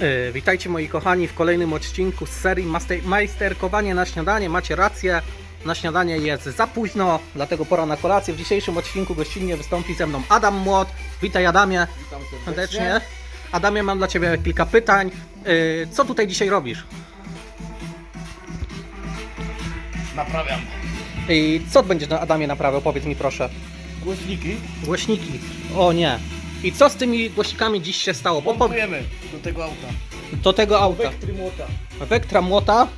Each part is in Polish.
Yy, witajcie moi kochani w kolejnym odcinku z serii Majsterkowanie na śniadanie. Macie rację, na śniadanie jest za późno, dlatego pora na kolację. W dzisiejszym odcinku gościnnie wystąpi ze mną Adam Młot. Witaj Adamie, Witam serdecznie. Adamie, mam dla Ciebie kilka pytań. Yy, co tutaj dzisiaj robisz? Naprawiam. I co będziesz na Adamie naprawiał? Powiedz mi proszę. Głośniki Głośniki. O nie. I co z tymi głośnikami dziś się stało? Bo po, montujemy do tego auta. do tego auta. Wektry młota. Wektra młota.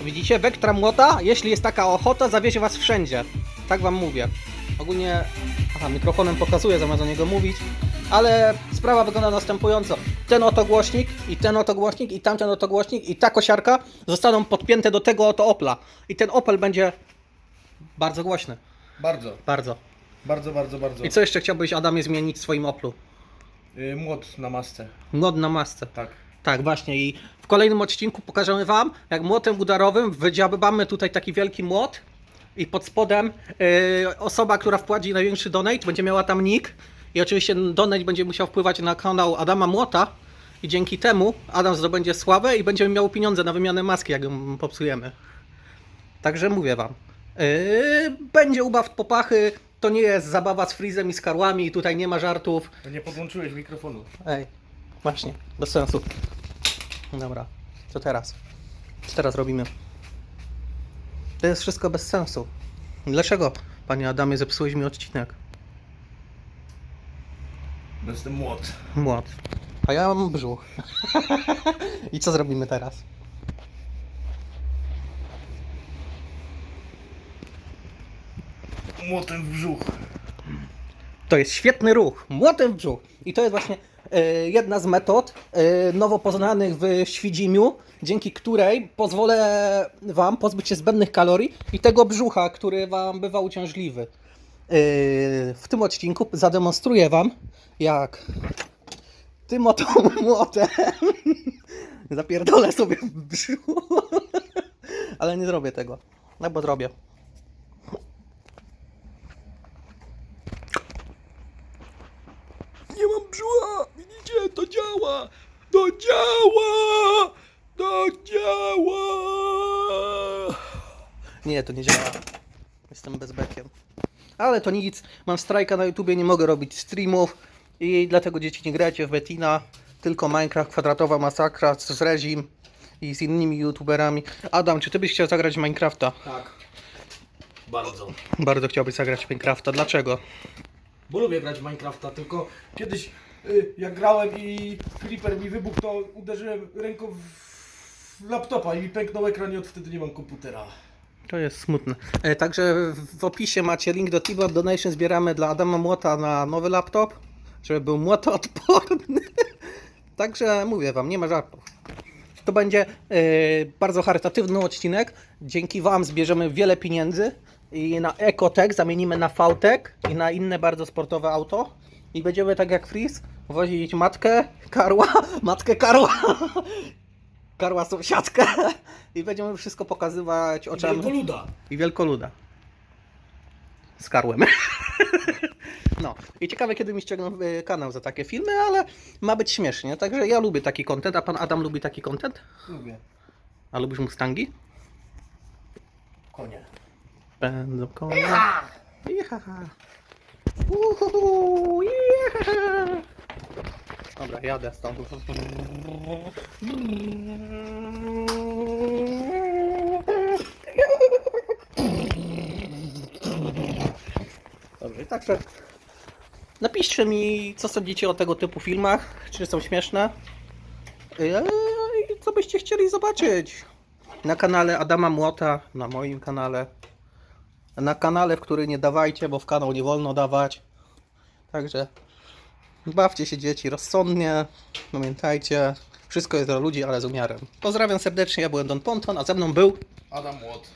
Widzicie? Wektra młota, jeśli jest taka ochota, zawiezie was wszędzie. Tak wam mówię. Ogólnie. Aha, mikrofonem pokazuję zamiast o niego mówić. Ale sprawa wygląda następująco. Ten oto głośnik, i ten oto głośnik, i tamten oto głośnik, i ta kosiarka zostaną podpięte do tego oto Opla. I ten Opel będzie bardzo głośny. Bardzo, Bardzo. Bardzo, bardzo, bardzo. I co jeszcze chciałbyś, Adamie, zmienić w swoim Oplu? Y, młot na masce. Mod na masce. Tak. Tak, właśnie. I w kolejnym odcinku pokażemy Wam, jak młotem udarowym wydziabamy tutaj taki wielki młot i pod spodem yy, osoba, która wpłaci największy donate, będzie miała tam nick i oczywiście donate będzie musiał wpływać na kanał Adama Młota i dzięki temu Adam zdobędzie sławę i będziemy miał pieniądze na wymianę maski, jak ją popsujemy. Także mówię Wam. Yy, będzie ubaw popachy, to nie jest zabawa z Freezem i z karłami i tutaj nie ma żartów. To nie podłączyłeś mikrofonu. Ej, właśnie, bez sensu. Dobra, co teraz? Co teraz robimy? To jest wszystko bez sensu. Dlaczego, panie Adamie, zepsułeś mi odcinek? To jest ten młot. Młot. A ja mam brzuch. I co zrobimy teraz? Młotem w brzuch. To jest świetny ruch. Młotem w brzuch. I to jest właśnie e, jedna z metod e, nowo poznanych w Świdzimiu, dzięki której pozwolę Wam pozbyć się zbędnych kalorii i tego brzucha, który Wam bywa uciążliwy. E, w tym odcinku zademonstruję Wam, jak tym oto młotem zapierdolę sobie w brzuch. Ale nie zrobię tego. No bo zrobię. Nie mam brzucha! Widzicie? To działa! To działa! To działa! Nie, to nie działa. Jestem bezbekiem. Ale to nic. Mam strajka na YouTubie, nie mogę robić streamów i dlatego dzieci nie grajcie w Betina, tylko Minecraft, kwadratowa masakra z Rezim i z innymi YouTuberami. Adam, czy ty byś chciał zagrać w Minecrafta? Tak. Bardzo. Bardzo chciałbyś zagrać w Minecrafta. Dlaczego? Bo lubię grać w Minecrafta, tylko kiedyś y, jak grałem i creeper mi wybuchł, to uderzyłem ręką w laptopa i mi pęknął ekran i od wtedy nie mam komputera. To jest smutne. E, także w opisie macie link do Tibor Donation. Zbieramy dla Adama Młota na nowy laptop, żeby był młotoodporny. Także mówię wam, nie ma żartów. To będzie e, bardzo charytatywny odcinek. Dzięki wam zbierzemy wiele pieniędzy i na Ecotech zamienimy na Vtek i na inne bardzo sportowe auto. I będziemy tak jak Freeze wozić matkę, karła, matkę karła, karła sąsiadkę i będziemy wszystko pokazywać oczami luda. i wielkoluda. Z karłem. No i ciekawe kiedy mi ściągną y, kanał za takie filmy, ale ma być śmiesznie. Także ja lubię taki content, a pan Adam lubi taki content? Lubię. A lubisz Mustangi? Konie. Będą konie. Jecha. Uhuhu, jecha. Dobra, jadę stąd. Dobrze, także napiszcie mi, co sądzicie o tego typu filmach, czy są śmieszne Eee, i co byście chcieli zobaczyć na kanale Adama Młota, na moim kanale, na kanale, w który nie dawajcie, bo w kanał nie wolno dawać. Także bawcie się dzieci rozsądnie, pamiętajcie, wszystko jest dla ludzi, ale z umiarem. Pozdrawiam serdecznie, ja byłem Don Ponton, a ze mną był Adam Młot.